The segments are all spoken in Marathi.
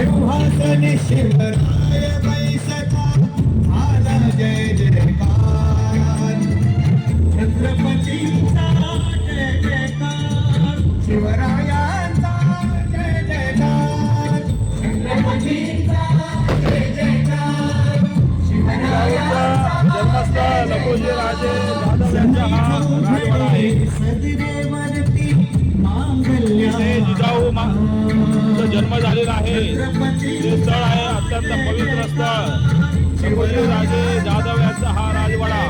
आणि शिवराय जय जयकार जय जयकार शिवरायांचा जय जयकार छत्रपतींचा जय जयकार शिवरायांचा जन्मस्थळ लखोजी राजे यांचा हा राजवाडा आहे सदिरेवरती जिजाऊ मा- चा जन्म झालेला आहे ते स्थळ आहे अत्यंत पवित्र स्थळ लखोजी राजे जाधव यांचा हा राजवाडा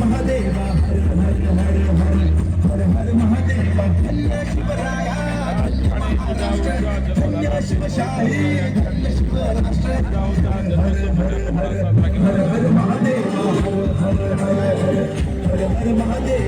महादेवा हर हर हर हर हर हर महादेवा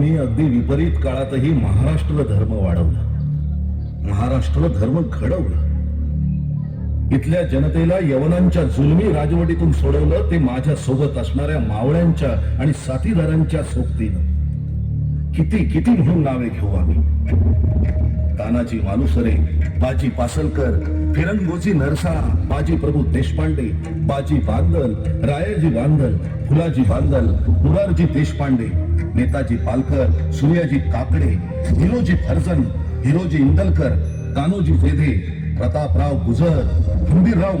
आम्ही अगदी विपरीत काळातही महाराष्ट्र धर्म वाढवला. महाराष्ट्र धर्म घडवला. इथल्या जनतेला यवनांच्या जुलमी राजवटीतून सोडवलं ते माझ्या सोबत असणाऱ्या मावळ्यांच्या आणि साथीदारांच्या सोबतीनं. किती किती म्हणून नावे घेऊ आम्ही? तानाजी मालुसरे बाजी पासलकर फिरंगोजी नरसा बाजी प्रभू देशपांडे बाजी बांदल रायाजी बांदल फुलाजी बांदल मुरारजी देशपांडे नेताजी पालकर सूर्याजी काकडे हिरोजी फर्जन हिरोजी इंदलकर कान्होजी फेधे प्रतापराव गुजर हंबीरराव